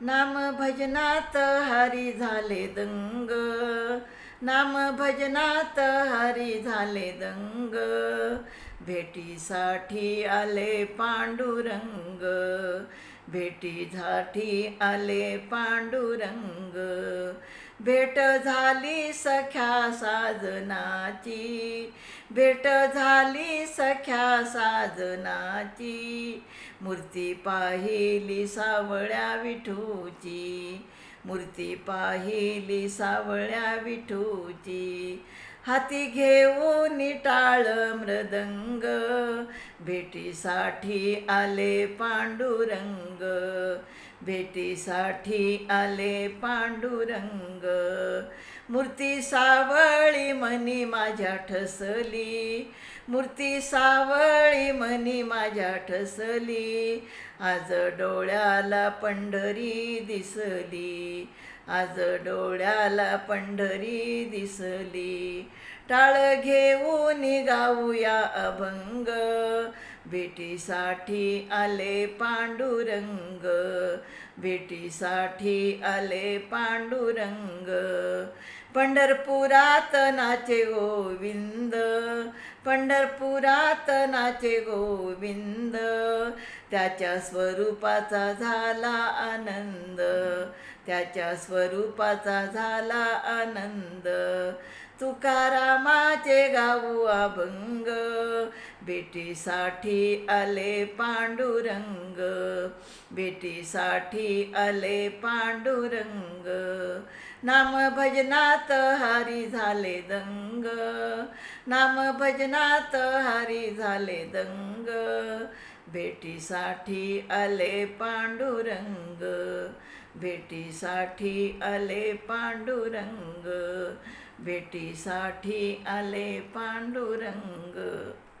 नाम भजनात हरी झाले दंग. नाम भजनात हरी झाले दंग. भेटीसाठी आले पांडुरंग भेटीसाठी आले पांडुरंग. भेट झाली सख्या साजनाची भेट झाली सख्या साजनाची. मूर्ती पाहिली सावळ्या विठूची मूर्ती पाहिली सावळ्या विठूची. हाती घेऊन टाळ मृदंग. भेटीसाठी आले पांडुरंग. भेटीसाठी आले पांडुरंग. मूर्ती सावळी मनी माझ्या ठसली. मूर्ती सावळी मनी माझ्या ठसली. आज डोळ्याला पंढरी दिसली. आज डोळ्याला पंढरी दिसली. टाळ घेऊन गाऊया अभंग. भेटीसाठी आले पांडुरंग. भेटीसाठी आले पांडुरंग. पंढरपुरात नाचे गोविंद. पंढरपुरात नाचे गोविंद. त्याच्या स्वरूपाचा झाला आनंद. त्याच्या स्वरूपाचा झाला आनंद. तुकारामाचे गाऊ अभंग. भेटीसाठी आले पांडुरंग. भेटीसाठी आले पांडुरंग. नाम भजनात हरी झाले दंग. नाम भजनात हरी झाले दंग. भेटीसाठी आले पांडुरंग भेटीसाठी आले पांडुरंग भेटीसाठी आले पांडुरंग.